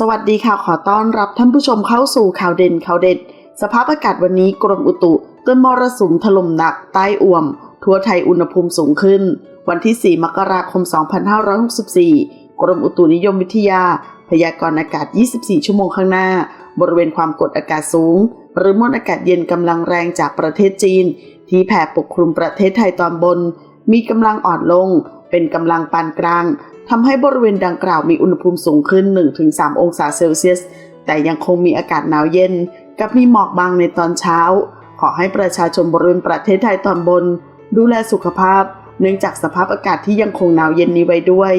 สวัสดีค่ะ ขอต้อนรับท่านผู้ชมเข้าสู่ข่าวเด่นข่าวเด็ด สภาพอากาศวันนี้กรมอุตุเตือนมรสุมถล่มหนักใต้อ่วม ทั่วไทยอุณหภูมิสูงขึ้น วันที่ 4 มกราคม 2564 กรมอุตุนิยมวิทยา พยากรณ์อากาศ 24 ชั่วโมงข้างหน้า บริเวณความกดอากาศสูง หรือมวลอากาศเย็นกำลังแรงจากประเทศจีน ที่แผ่ปกคลุมประเทศไทยตอนบน มีกำลังอ่อนลง เป็นกำลังปานกลาง ทำให้บริเวณดังกล่าวมีอุณหภูมิสูงขึ้น 1-3 องศาเซลเซียส แต่ยังคงมีอากาศหนาวเย็น กับมีหมอกบางในตอนเช้า ขอให้ประชาชนบริเวณประเทศไทยตอนบน ดูแลสุขภาพ เนื่องจากสภาพอากาศที่ยังคงหนาวเย็นนี้ไว้ด้วย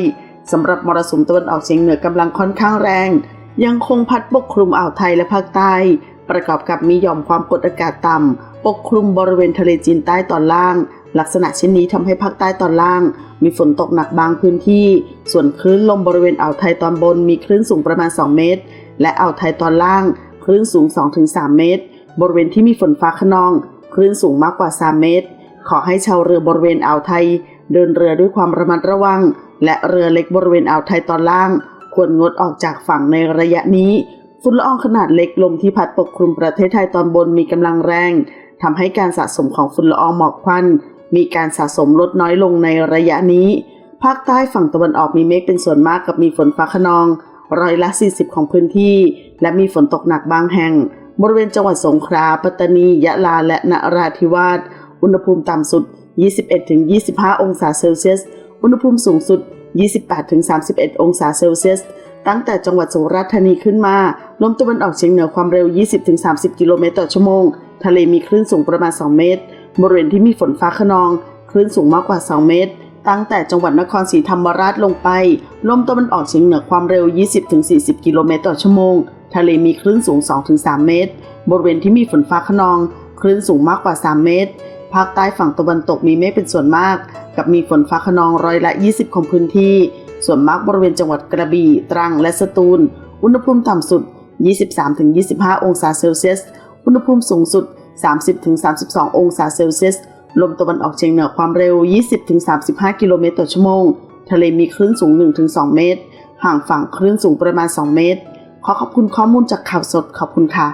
สำหรับมรสุมตะวันออกเฉียงเหนือกำลังค่อนข้างแรง ยังคงพัดปกคลุมอ่าวไทยและภาคใต้ ประกอบกับมีหย่อมความกดอากาศต่ำปกคลุมบริเวณทะเลจีนใต้ตอนล่าง ลักษณะเช่นนี้ทำให้ภาคใต้ตอนล่าง มีฝนตกหนักบางพื้นที่ ส่วนคลื่นลมบริเวณอ่าวไทยตอนบนมีคลื่นสูงประมาณ 2 เมตร และอ่าวไทยตอนล่าง คลื่นสูง 2-3 เมตร บริเวณที่มีฝนฟ้าขนอง คลื่นสูงมากกว่า 3 เมตร ขอให้ชาวเรือบริเวณอ่าวไทย เดินเรือด้วยความระมัดระวัง และเรือเล็กบริเวณอ่าวไทยตอนล่าง ควรงดออกจากฝั่งในระยะนี้ฝุ่นละอองขนาดเล็กลมที่พัดปกคลุมประเทศไทยตอนบนมีกำลังแรงทำให้การสะสมของฝุ่นละอองหมอกควัน มีการสะสมลดน้อยลงในระยะนี้ ภาคใต้ฝั่งตะวันออกมีเมฆเป็นส่วนมากกับมีฝนฟ้าขนอง ร้อยละ 40 ของพื้นที่ และมีฝนตกหนักบางแห่ง บริเวณจังหวัดสงขลา ปัตตานี ยะลา และนราธิวาส อุณหภูมิต่ำสุด 21-25 องศาเซลเซียส อุณหภูมิสูงสุด 28-31 องศาเซลเซียส ตั้งแต่จังหวัดสุราษฎร์ธานีขึ้นมา ลมตะวันออกเฉียงเหนือความเร็ว 20-30 กิโลเมตรต่อชั่วโมง ทะเลมีคลื่นสูงประมาณ 2 เมตร บริเวณที่มีฝนฟ้าขนอง คลื่นสูงมากกว่า 2 เมตร ตั้งแต่จังหวัดนครศรีธรรมราชลงไป ลมตะวันออกเฉียงเหนือความเร็ว 20-40 กิโลเมตรต่อชั่วโมง ทะเลมีคลื่นสูง 2-3 เมตร บริเวณที่มีฝนฟ้าขนอง คลื่นสูงมากกว่า 3 เมตร ภาคใต้ฝั่งตะวันตกมีเมฆเป็นส่วนมาก กับมีฝนฟ้าขนองร้อยละ 20 ของพื้นที่ ส่วนมากบริเวณจังหวัดกระบี่ ตรัง และสตูล อุณหภูมิต่ำสุด 23-25 องศาเซลเซียส อุณหภูมิสูงสุด 30-32 องศาเซลเซียส ลมตะวันออกเฉียงเหนือความเร็ว 20-35 กิโลเมตรต่อชั่วโมง ทะเลมีคลื่นสูง 1-2 เมตร ห่างฝั่งคลื่นสูงประมาณ 2 เมตร ขอขอบคุณข้อมูลจากข่าวสดขอบคุณค่ะ